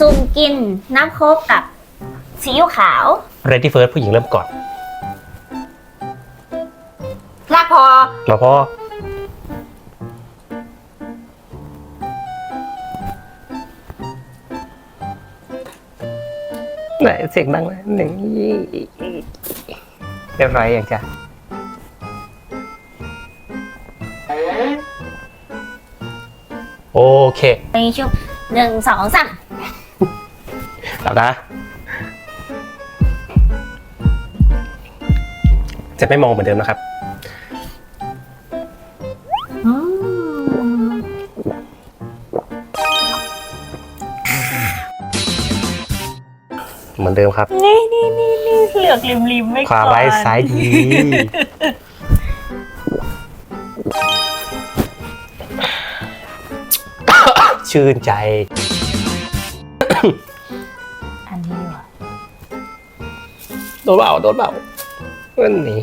ซุ่มกินน้ำโคกกับซีอิ๊วขาว Ready First ผู้หญิงเริ่มก่อนลากพอมาพ่อไหนเสียงดังเลยหนึ่งเรียบร้อยอย่างจ้ะโอเค ในช่วงหนึ่งสองสาม แล้วนะ จะไม่มองเหมือนเดิมนะครับอืมเหมือนเดิมครับ นี่นี่นี่นี่เหลือกริมริมๆไม่ขวาร้ายซ้ายดีชื่นใจ โดนเบาโดนเบาวันนี้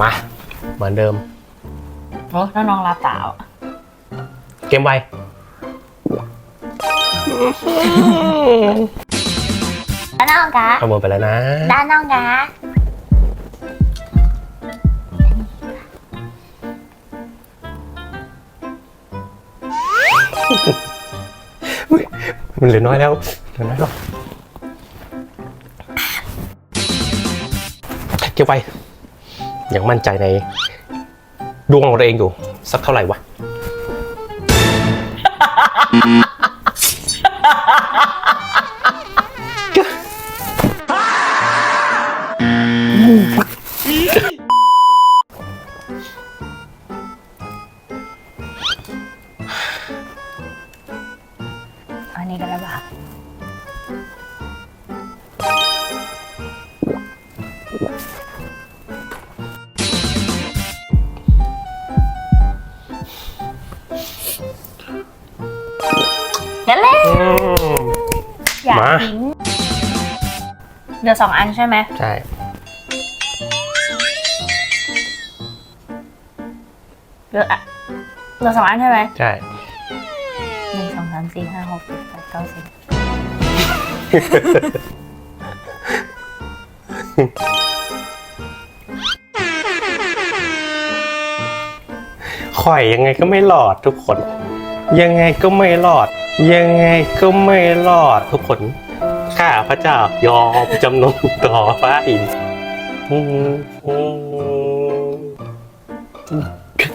มา เหมือนเดิม โอ้แล้วน้องรับตาอะเกมไวด้านน้องกะขโมยไปแล้วนะ ด้านน้องกะ มันเหลือน้อยแล้วเหลือน้อยแล้วเก็บไว้ยังมั่นใจในดวงของตัวเองอยู่ สักเท่าไหร่วะอั นนี้ก็ระบาดนั่นแหละอืมอยากมา ทิ้งเหลือสองอันใช่ไหม ใช่ เหลืออะเหลือสองอันใช่ไหม ใช่หนึ่ง สามสี่ห้าหกเจ็ดแปดเก้าสิบข่อยยังไงก็ไม่รอดทุกคน ยังไงก็ไม่รอด ยังไงก็ไม่รอดทุกคน ข้าพระเจ้ายอมจำนนต่อไปอืมอืม